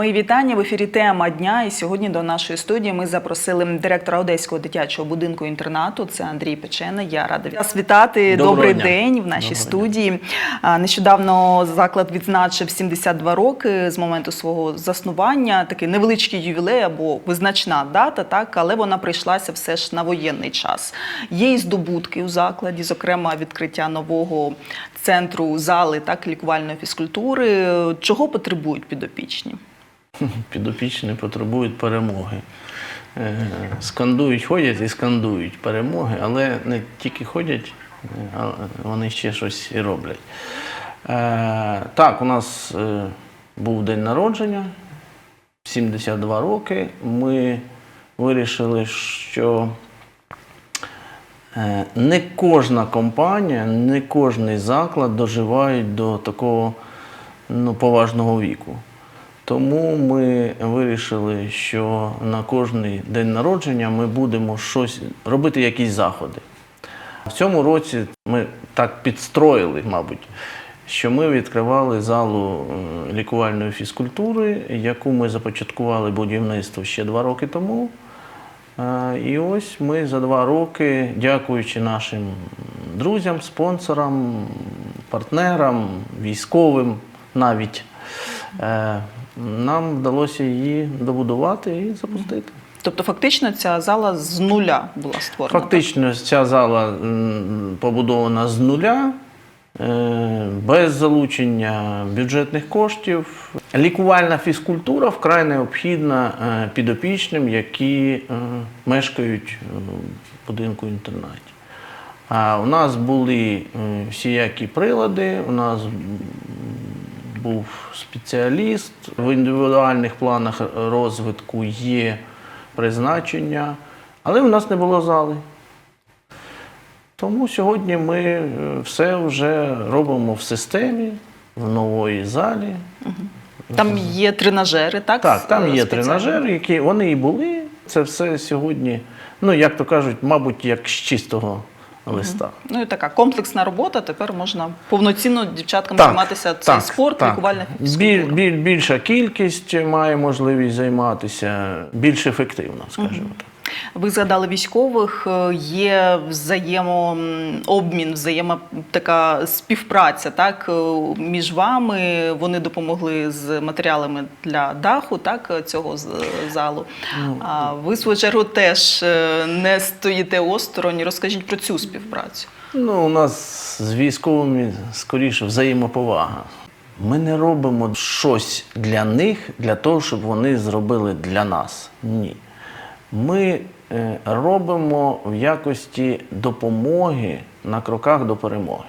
Мої вітання в ефірі тема дня. І сьогодні до нашої студії ми запросили директора Одеського дитячого будинку інтернату. Це Андрій Печена. Я рада вас вітати. Доброго Добрий дня. день в нашій Доброго студії. А, Нещодавно заклад відзначив 72 роки з моменту свого заснування. Такий невеличкий ювілей або визначна дата, так але вона прийшлася все ж на воєнний час. Є і здобутки у закладі, зокрема відкриття нового центру зали так лікувальної фізкультури. Чого потребують підопічні? Підопічні потребують перемоги. Е, Скандують, ходять і скандують перемоги, але не тільки ходять, а вони ще щось і роблять. Е, Так, у нас е, був день народження, 72 роки. Ми вирішили, що не кожна компанія, не кожний заклад доживають до такого ну, поважного віку. Тому ми вирішили, що на кожний день народження ми будемо щось робити, якісь заходи. В цьому році ми так підстроїли, мабуть, що ми відкривали залу е, лікувальної фізкультури, яку ми започаткували будівництво ще два роки тому. Е, І ось ми за два роки, дякуючи нашим друзям, спонсорам, партнерам, військовим навіть, е, нам вдалося її добудувати і запустити. Тобто, фактично, ця зала з нуля була створена. Фактично, ця зала побудована з нуля, е, без залучення бюджетних коштів. Лікувальна фізкультура вкрай необхідна е, підопічним, які е, мешкають в будинку інтернаті. А у нас були всіякі прилади, у нас був спеціаліст в індивідуальних планах розвитку є призначення, але у нас не було зали. Тому сьогодні ми е, все вже робимо в системі, в нової залі. Там є тренажери, так? Так, там Е, є тренажери, які вони і були. Це все сьогодні, ну як то кажуть, мабуть, як з чистого листа. Ну і така комплексна робота. Тепер можна повноцінно дівчаткам Так, займатися цей так, спорт, так. лікувальна Біль, фізкультура. біль, більша кількість має можливість займатися, більш ефективно, скажімо так. Ви згадали військових, е, є взаємообмін, взаємо така співпраця так, е, між вами. Вони допомогли з матеріалами для даху так, цього залу. Ну, А ви, свою чергу, теж е, не стоїте осторонь. Розкажіть про цю співпрацю. Ну, у нас з військовими скоріше взаємоповага. Ми не робимо щось для них для того, щоб вони зробили для нас. Ні. Ми е, робимо в якості допомоги на кроках до перемоги.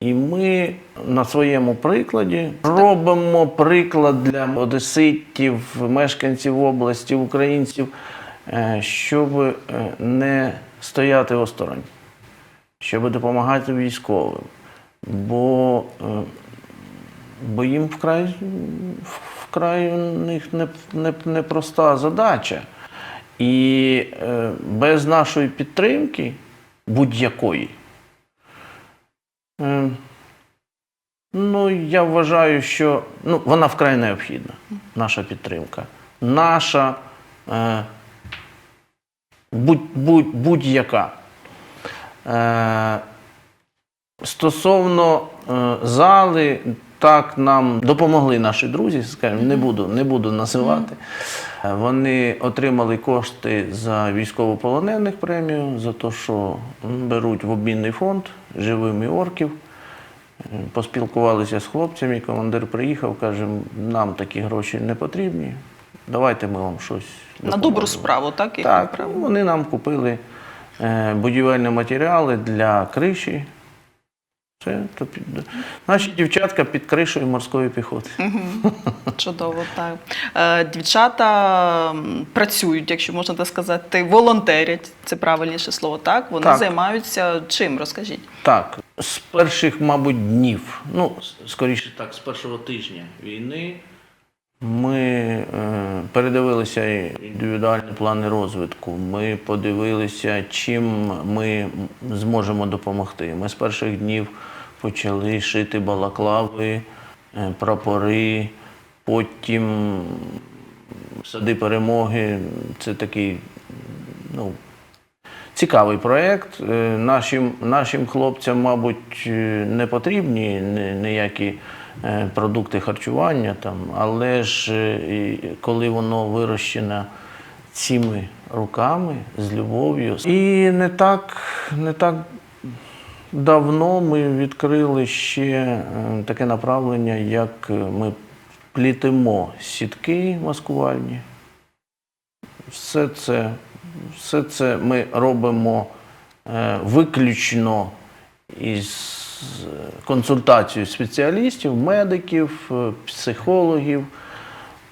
І ми на своєму прикладі робимо приклад для одеситів, мешканців області, українців, е, щоб е, не стояти осторонь щоб допомагати військовим. Бо, бо їм вкрай, вкрай у них не, не, задача. І е, без нашої підтримки будь-якої. е, Ну, я вважаю, що ну, вона вкрай необхідна, наша підтримка. Наша е, будь, будь, будь-яка. Е, Стосовно е, зали, так нам допомогли наші друзі, скажімо, не буду, не буду називати. Вони отримали кошти за військовополонених премію, за те, що беруть в обмінний фонд живими орків. Поспілкувалися з хлопцями, командир приїхав, каже, нам такі гроші не потрібні. Давайте ми вам щось На добру справу, так? Так, вони нам купили е, будівельні матеріали для криші. Це, то під... Наші дівчатка під кришею морської піхоти. Чудово, так. Е, Дівчата працюють, якщо можна так сказати, волонтерять, це правильніше слово, так? Вони Так. займаються чим, розкажіть. Так, з перших, мабуть, днів, ну, скоріше так, з першого тижня війни ми е, передивилися індивідуальні плани розвитку. Ми подивилися, чим ми зможемо допомогти. Ми з перших днів почали шити балаклави, е, прапори, Потім сади перемоги це такий ну, цікавий проєкт. Е, Нашим, нашим хлопцям, мабуть, не потрібні ні- ніякі продукти харчування, там, але ж е, коли воно вирощене цими руками з любов'ю. І не так, не так давно ми відкрили ще е, таке направлення, як е, ми плітимо сітки маскувальні. Все це, все це ми робимо е, виключно із е, консультацією спеціалістів, медиків, е, психологів.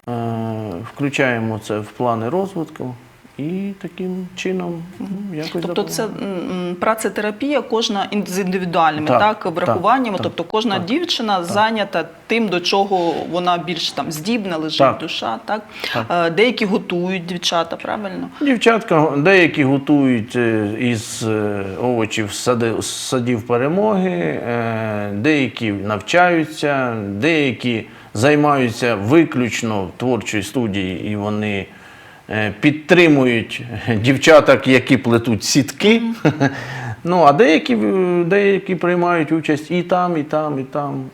Е, Включаємо це в плани розвитку і таким чином ну, якось Тобто це допомагаємо. м, працетерапія кожна з індивідуальними Так, так, врахуваннями. так, тобто кожна так, дівчина зайнята тим, до чого вона більш там здібна, лежить Так. душа. Так? Так. Е, Деякі готують дівчата, правильно? Дівчатка деякі готують е, із е, овочів з садів перемоги, деякі навчаються, деякі займаються виключно в творчій студії і вони підтримують дівчаток, які плетуть сітки. Ну, а деякі, е, деякі приймають участь і там, і там, і там.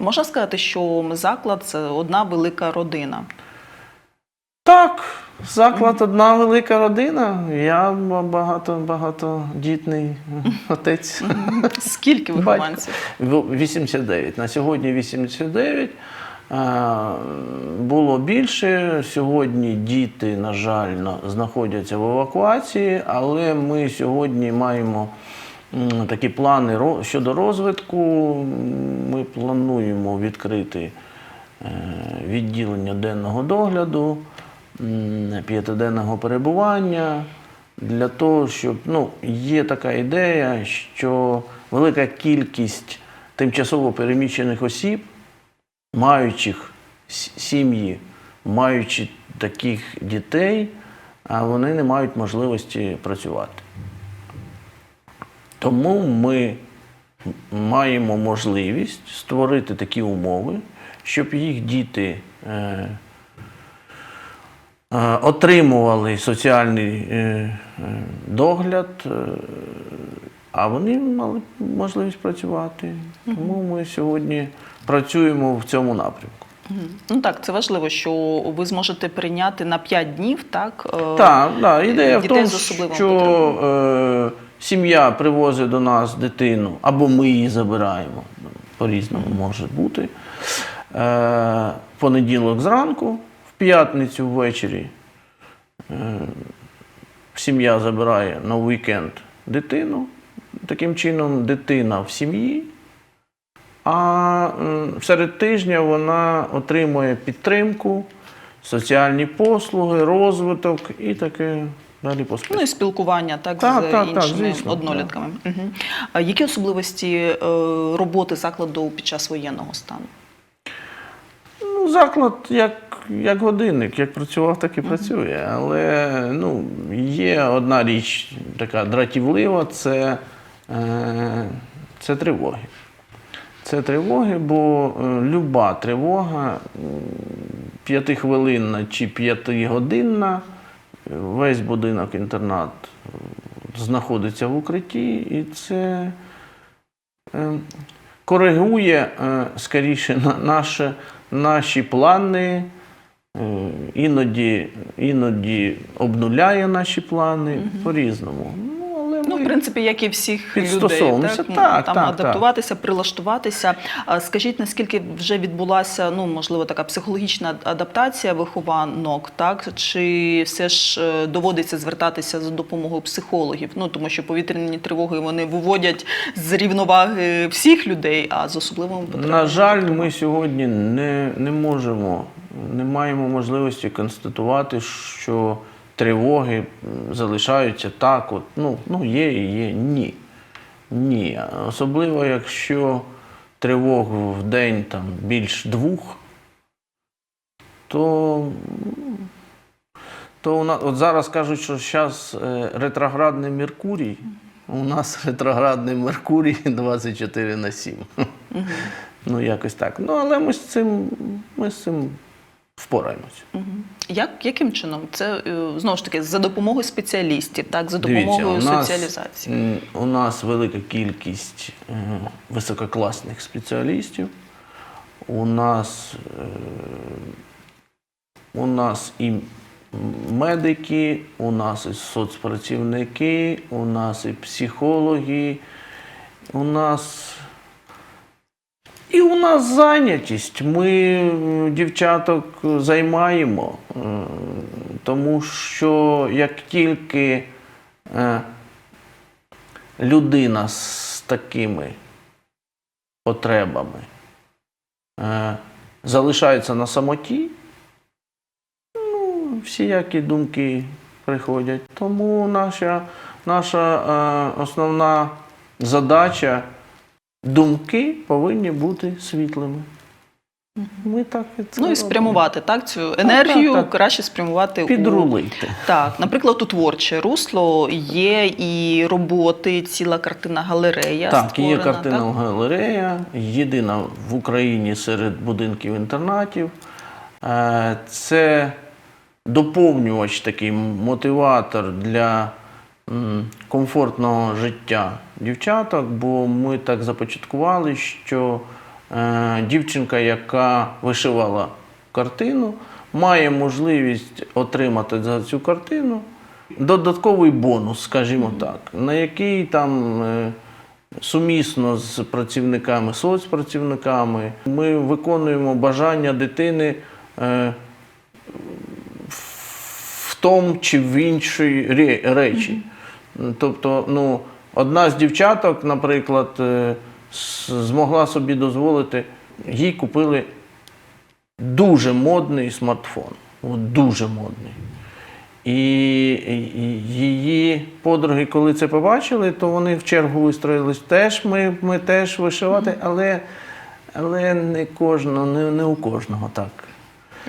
Можна сказати, що заклад це одна велика родина. Так, заклад одна велика родина. Я багато багатодітний отець. Скільки вихованців? 89. На сьогодні 89. Було більше. Сьогодні діти, на жаль, знаходяться в евакуації, але ми сьогодні маємо такі плани щодо розвитку. Ми плануємо відкрити е, відділення денного догляду, п'ятиденного перебування. Для того, щоб ну, є така ідея, що велика кількість тимчасово переміщених осіб, маючих сім'ї, маючи таких дітей, вони не мають можливості працювати. Тому ми маємо можливість створити такі умови, щоб їх діти е, е, отримували соціальний е, е, догляд, е, а вони мали можливість працювати. Тому ми сьогодні працюємо в цьому напрямку. Ну так, це важливо, що ви зможете прийняти на 5 днів, так? е, Так, да, ідея в тому, що е, сім'я привозить до нас дитину, або ми її забираємо. По-різному може бути. Е, понеділок зранку, в п'ятницю ввечері е, сім'я забирає на вікенд дитину. Таким чином, дитина в сім'ї. А серед тижня вона отримує підтримку, соціальні послуги, розвиток і таке далі по списку. Ну і спілкування так, Так, з так, так, звісно, однолітками. А які особливості е, роботи закладу під час воєнного стану? Ну, заклад як, як годинник, як працював, так і працює. Але ну, є одна річ така дратівлива це, е, це тривоги. Це тривоги, бо е, люба тривога, п'ятихвилинна чи п'ятигодинна, весь будинок інтернат е, знаходиться в укритті, і це е, коригує скоріше на наше, наші плани, іноді, іноді обнуляє наші плани по-різному. Ну, ми- в принципі, як і всіх людей, так? Так, там так, адаптуватися, прилаштуватися. А Скажіть, наскільки вже відбулася, ну можливо, така психологічна адаптація вихованок, так чи все ж е, доводиться звертатися за допомогою психологів? Ну тому що повітряні тривоги вони виводять з рівноваги всіх людей, а з особливими потребами. На жаль, ми сьогодні не, не можемо, не маємо можливості констатувати, що тривоги залишаються так, от, ну, ну є і є. Ні. Ні. Особливо, якщо тривог в день там, більш двох, то, то у нас, от зараз кажуть, що зараз ретроградний Меркурій. У нас ретроградний Меркурій 24 на 7. Ну, якось так. Ну, але ми з цим, ми з цим впораємось. Мгм. Як, яким чином? Це е, знову ж таки за допомогою спеціалістів, так, за Дивіться, допомогою у нас, соціалізації. У нас велика кількість е, висококласних спеціалістів. У нас, е, у нас і медики, у нас і соцпрацівники, у нас і психологи, у нас. І у нас зайнятість. Ми е, дівчаток займаємо, е, тому що як тільки е, людина з такими потребами залишається на самоті, ну, всіякі думки приходять. Тому наша, наша основна задача думки повинні бути світлими. Ми так і це Ну і спрямувати так цю енергію, так, так. краще спрямувати у так. Наприклад, у творче русло є і роботи, ціла картина галерея. Так, створена, є картина так? галерея, єдина в Україні серед будинків інтернатів. Е, Це доповнювач, такий мотиватор для комфортного життя дівчаток, бо ми так започаткували, що е, дівчинка, яка вишивала картину, має можливість отримати за цю картину додатковий бонус, скажімо так, на який там. е, Сумісно з працівниками, соцпрацівниками, ми виконуємо бажання дитини е, в тому чи в іншій речі. Тобто, ну, одна з дівчаток, наприклад, е, змогла собі дозволити, їй купили дуже модний смартфон. От дуже модний. І, її подруги, коли це побачили, то вони в чергу вистроїлись. Теж ми, ми теж вишивати, але, але не кожного, не, не у кожного так.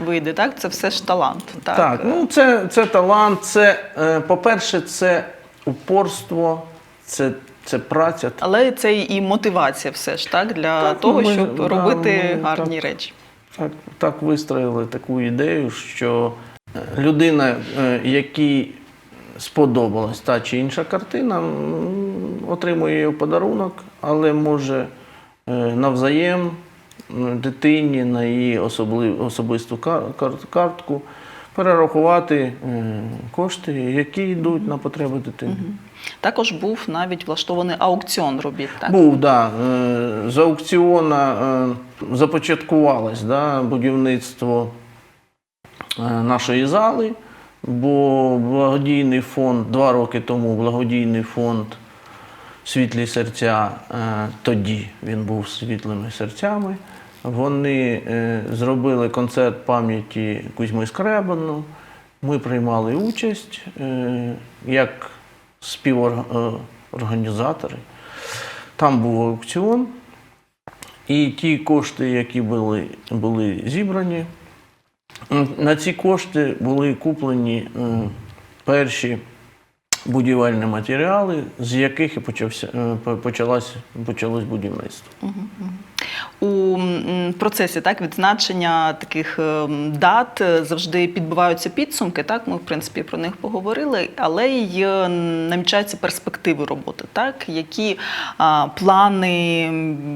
Вийде, так? Це все ж талант. Так, Так, ну це, це талант, це, е, по-перше, це упорство, це, це праця. Але це і мотивація все ж так для Так, того, ми- щоб да, робити ми гарні так. речі. Так, так вистроїли таку ідею, що е, людина, е, якій сподобалась та чи інша картина, отримує її в подарунок, але може е, навзаєм дитині на її особли- особисту кар- кар- картку перерахувати кошти, які йдуть на потреби дитини. Також був навіть влаштований аукціон робіт. Так? Був, да. е, З аукціона е, започаткувалось да, будівництво е, нашої зали, бо благодійний фонд, два роки тому благодійний фонд Світлі серця, тоді він був світлими серцями. Вони зробили концерт пам'яті Кузьми Скребану. Ми приймали участь як співорганізатори. Там був аукціон, і ті кошти, які були, були зібрані, на ці кошти були куплені перші будівельні матеріали, з яких і почався, е, почалось, почалось будівництво. У процесі так відзначення таких ем, дат е, завжди підбиваються підсумки. Так, ми в принципі про них поговорили, але й е, намічаються перспективи роботи. Так, які а, плани,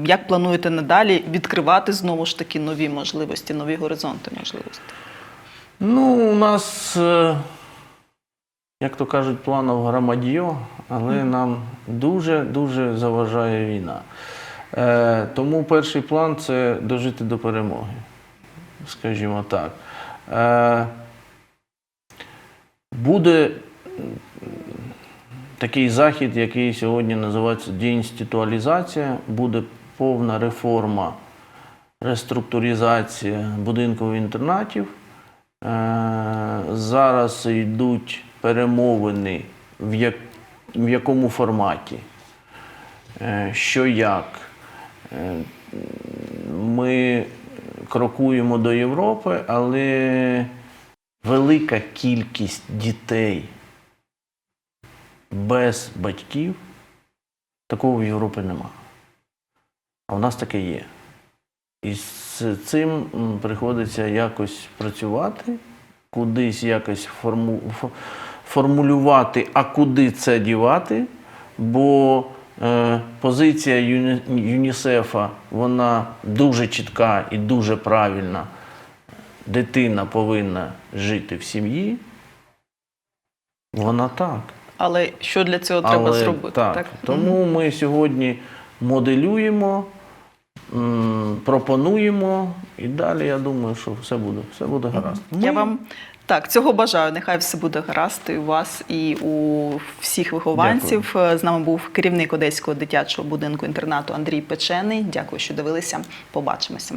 як плануєте надалі відкривати знову ж таки нові можливості, нові горизонти можливості? Ну, у нас, е, як то кажуть, планов громадьо, але нам дуже-дуже заважає війна. Е, Тому перший план це дожити до перемоги, скажімо так. Е, Буде такий захід, який сьогодні називається деінституалізація, буде повна реформа, реструктуризація будинків інтернатів. Е, Зараз йдуть перемовини, в, якому форматі, що як. Ми крокуємо до Європи, але велика кількість дітей без батьків такого в Європі нема. А в нас таке є. І з цим приходиться якось працювати, кудись якось форму, формулювати, а куди це дівати. Бо позиція ЮНІСЕФа вона дуже чітка і дуже правильна. Дитина повинна жити в сім'ї. Вона так. Але що для цього треба Але зробити? Так. Тому ми сьогодні моделюємо, пропонуємо, і далі я думаю, що все буде, все буде гаразд. Я вам так цього бажаю. Нехай все буде гаразд і у вас, і у всіх вихованців. З нами був керівник одеського дитячого будинку інтернату Андрій Печений. Дякую, що дивилися. Побачимося.